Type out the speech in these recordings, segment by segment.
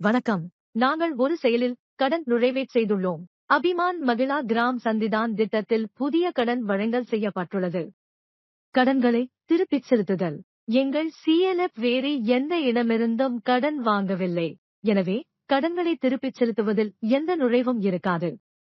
வணக்கம். நாங்கள் ஒரு செயலில் கடன் நுழைவேட் செய்துள்ளோம். அபிமான் மகிழா கிராம் சந்திதான் திட்டத்தில் புதிய கடன் வழங்கல் செய்யப்பட்டுள்ளது. கடன்களை திருப்பிச் செலுத்துதல். எங்கள் சிஎல்எஃப் வேறு எந்த இடமிருந்தும் கடன் வாங்கவில்லை. எனவே கடன்களை திருப்பிச் செலுத்துவதில் எந்த நுழைவும் இருக்காது.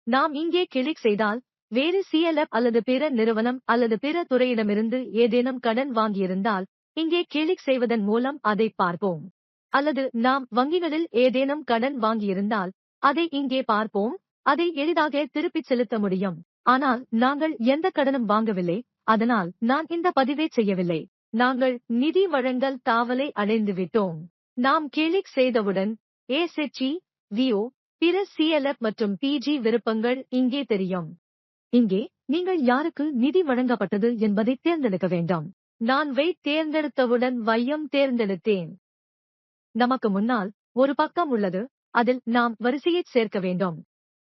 நாம் இங்கே கிளிக் செய்தால் வேறு சிஎல்எஃப் அல்லது பிற நிறுவனம் அல்லது பிற துறையிடமிருந்து ஏதேனும் கடன் வாங்கியிருந்தால் இங்கே கிளிக் செய்வதன் மூலம் அதை பார்ப்போம். அல்லது நாம் வங்கிகளில் ஏதேனும் கடன் வாங்கியிருந்தால் அதை இங்கே பார்ப்போம். அதை எளிதாக திருப்பிச் செலுத்த முடியும். ஆனால் நாங்கள் எந்த கடனும் வாங்கவில்லை. அதனால் நான் இந்த பதிவை செய்யவில்லை. நாங்கள் நிதி வழங்கல் தாவலை அடைந்து விட்டோம் நாம் கிளிக் செய்தவுடன் ஏசெச்சி வியோ பிற சிஎல்எஃப் மற்றும் பிஜி விருப்பங்கள் இங்கே தெரியும். இங்கே நீங்கள் யாருக்கு நிதி வழங்கப்பட்டது என்பதை தேர்ந்தெடுக்க வேண்டாம். நான் வெயிட் தேர்ந்தெடுத்தவுடன் வையம் தேர்ந்தெடுத்தேன். நமக்கு முன்னால் ஒரு பக்கம் உள்ளது அதில் நாம் வரிசையைச் சேர்க்க வேண்டும்.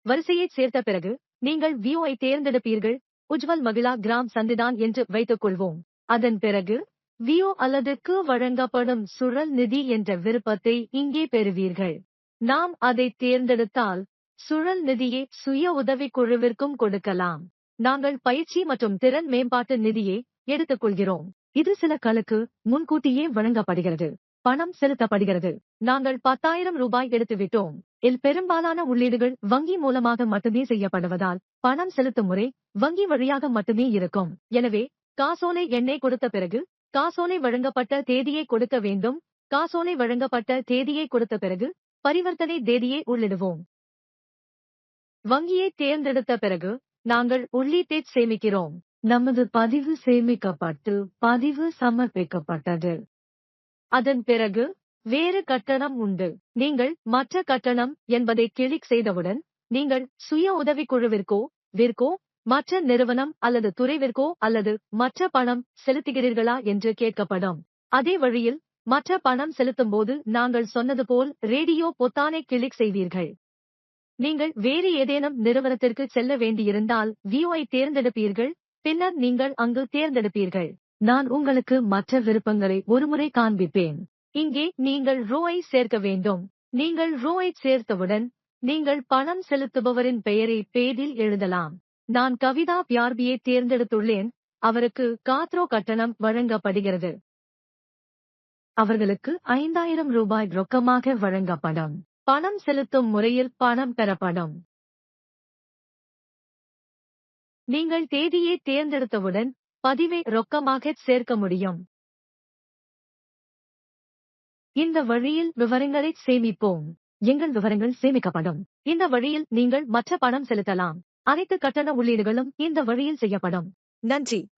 வரிசையைச் சேர்த்த பிறகு நீங்கள் வியூ ஐ தேர்ந்தெடுப்பீர்கள். உஜ்வல் மகிழா கிராம் சந்திதான் என்று வைத்துக் கொள்வோம் அதன் பிறகு வியோ அல்லது க்கு வழங்கப்படும் சுழல் நிதி என்ற விருப்பத்தை இங்கே பெறுவீர்கள். நாம் அதை தேர்ந்தெடுத்தால் சுழல் நிதியை சுய உதவிக்குழுவிற்கும் கொடுக்கலாம். நாங்கள் பயிற்சி மற்றும் திறன் மேம்பாட்டு நிதியை எடுத்துக்கொள்கிறோம். இது சில களுக்கு முன்கூட்டியே வழங்கப்படுகிறது. பணம் செலுத்தப்படுகிறது. நாங்கள் பத்தாயிரம் ரூபாய் எடுத்துவிட்டோம். இல் பெரும்பாலான உள்ளீடுகள் வங்கி மூலமாக மட்டுமே செய்யப்படுவதால் பணம் செலுத்தும் முறை வங்கி வழியாக மட்டுமே இருக்கும். எனவே காசோலை எண்ணை கொடுத்த பிறகு காசோலை வழங்கப்பட்ட தேதியை கொடுக்க வேண்டும். காசோலை வழங்கப்பட்ட தேதியை கொடுத்த பிறகு பரிவர்த்தனை தேதியை உள்ளிடுவோம். வங்கியை தேர்ந்தெடுத்த பிறகு நாங்கள் உள்ளீட்டை சேமிக்கிறோம். நமது பதிவு சேமிக்கப்பட்டு பதிவு சமர்ப்பிக்கப்பட்டது. அதன் பிறகு வேறு கட்டணம் உண்டு. நீங்கள் மற்ற கட்டணம் என்பதை கிளிக் செய்தவுடன் நீங்கள் சுய உதவிக்குழுவிற்கோ விற்கோ மற்ற நிறுவனம் அல்லது துறைவிற்கோ அல்லது மற்ற பணம் செலுத்துகிறீர்களா என்று கேட்கப்படும். அதே வழியில் மற்ற பணம் செலுத்தும் போது நாங்கள் சொன்னது போல் ரேடியோ பொத்தானை கிளிக் செய்வீர்கள். நீங்கள் வேறு ஏதேனும் நிறுவனத்திற்கு செல்ல வேண்டியிருந்தால் வியூஐ தேர்ந்தெடுப்பீர்கள் பின்னர் நீங்கள் அங்கு தேர்ந்தெடுப்பீர்கள். நான் உங்களுக்கு மற்ற விருப்பங்களை ஒருமுறை காண்பிப்பேன். இங்கே நீங்கள் ரோவை சேர்க்க வேண்டும். நீங்கள் ரோவை சேர்த்தவுடன் நீங்கள் பணம் செலுத்துபவரின் பெயரை பேடில் எழுதலாம். நான் கவிதா பியார்பியை தேர்ந்தெடுத்துள்ளேன். அவருக்கு காத்ரோ கட்டணம் வழங்கப்படுகிறது. அவர்களுக்கு ஐந்தாயிரம் ரூபாய் ரொக்கமாக வழங்கப்படும். பணம் செலுத்தும் முறையில் பணம் பெறப்படும். நீங்கள் தேதியை தேர்ந்தெடுத்தவுடன் பதிவை ரொக்கமாக சேர்க்க முடியும். இந்த வழியில் விவரங்களை சேமிப்போம். எங்கள் விவரங்கள் சேமிக்கப்படும். இந்த வழியில் நீங்கள் மற்ற பணம் செலுத்தலாம். அனைத்து கட்டண உள்ளீடுகளும் இந்த வழியில் செய்யப்படும். நன்றி.